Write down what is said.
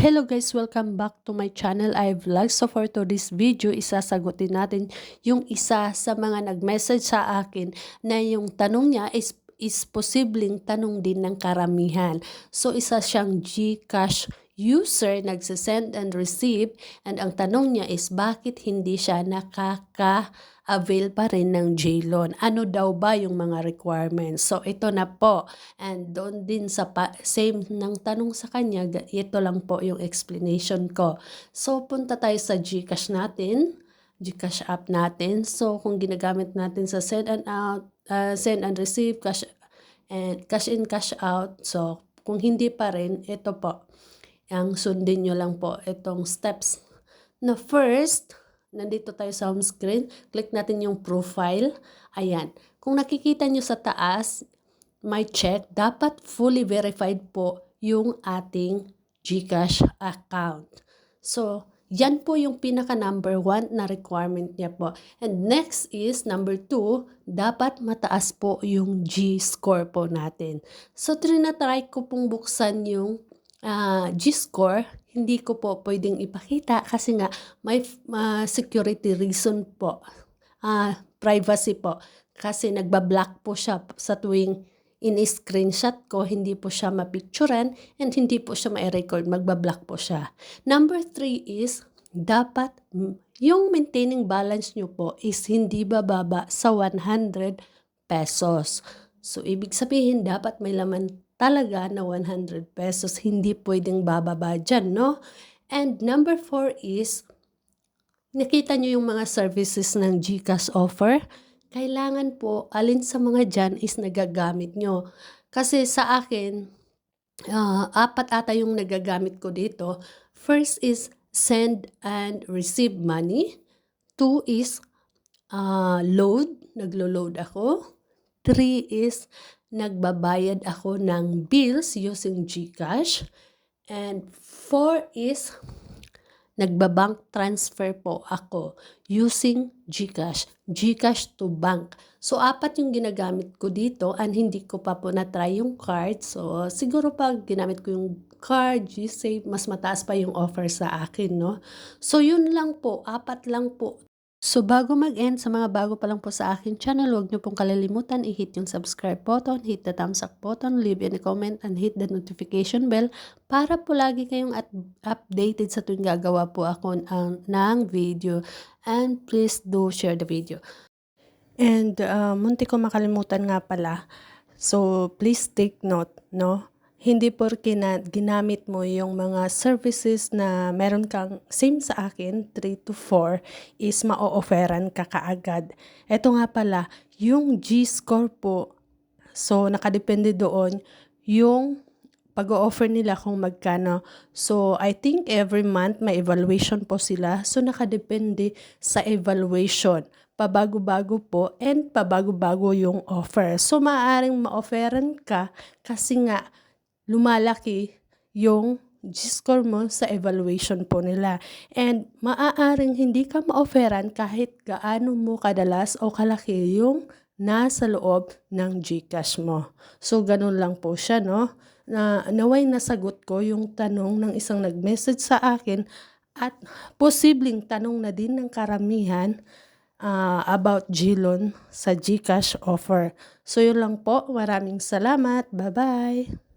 Hello guys, welcome back to my channel I Vlog. So for today's video, isasagutin natin yung isa sa mga nag-message sa akin na yung tanong niya is, is posibleng tanong din ng karamihan. So isa siyang Gcash user, nagsisend and receive and ang tanong niya is bakit hindi siya nakaka avail pa rin ng JLON. Ano daw ba yung mga requirements? So, ito na po. And doon din sa pa, same ng tanong sa kanya, ito lang po yung explanation ko. So, punta tayo sa Gcash natin. Gcash app natin. So, kung ginagamit natin sa send and out, uh, send and receive, cash and cash in, cash out. So, kung hindi pa rin, ito po. Ang sundin nyo lang po itong steps. Na first, nandito tayo sa home screen, click natin yung profile. Ayan. Kung nakikita nyo sa taas, may check, dapat fully verified po yung ating GCash account. So, yan po yung pinaka number one na requirement niya po. And next is number two, dapat mataas po yung G-score po natin. So, trinatry ko pong buksan yung uh, G-score hindi ko po pwedeng ipakita kasi nga may uh, security reason po. Uh, privacy po. Kasi nagbablock po siya sa tuwing in-screenshot ko, hindi po siya mapicturan and hindi po siya ma-record, magbablock po siya. Number three is, dapat yung maintaining balance nyo po is hindi bababa sa 100 pesos. So, ibig sabihin, dapat may laman talaga na 100 pesos. Hindi pwedeng bababa dyan, no? And number four is, nakita nyo yung mga services ng GCash offer. Kailangan po, alin sa mga dyan is nagagamit nyo. Kasi sa akin, uh, apat ata yung nagagamit ko dito. First is send and receive money. Two is uh, load, naglo-load ako. Three is nagbabayad ako ng bills using GCash. And four is nagbabank transfer po ako using GCash. GCash to bank. So, apat yung ginagamit ko dito and hindi ko pa po na-try yung card. So, siguro pag ginamit ko yung card, GSave, mas mataas pa yung offer sa akin, no? So, yun lang po. Apat lang po So bago mag-end, sa mga bago pa lang po sa akin channel, huwag niyo pong kalilimutan i-hit yung subscribe button, hit the thumbs up button, leave any comment, and hit the notification bell para po lagi kayong at updated sa tuwing gagawa po ako ng, ng video. And please do share the video. And uh, munti ko makalimutan nga pala, so please take note, no? Hindi porke na ginamit mo yung mga services na meron kang same sa akin, 3 to 4, is ma-offeran ka kaagad. Ito nga pala, yung G-score po, so nakadepende doon yung pag-offer nila kung magkano. So, I think every month may evaluation po sila. So, nakadepende sa evaluation. Pabago-bago po and pabago-bago yung offer. So, maaaring ma-offeran ka kasi nga lumalaki yung G-score mo sa evaluation po nila. And maaaring hindi ka ma-offeran kahit gaano mo kadalas o kalaki yung nasa loob ng Gcash mo. So, ganun lang po siya, no? Na, naway nasagot ko yung tanong ng isang nag-message sa akin at posibleng tanong na din ng karamihan uh, about Gilon sa Gcash offer. So, yun lang po. Maraming salamat. Bye-bye!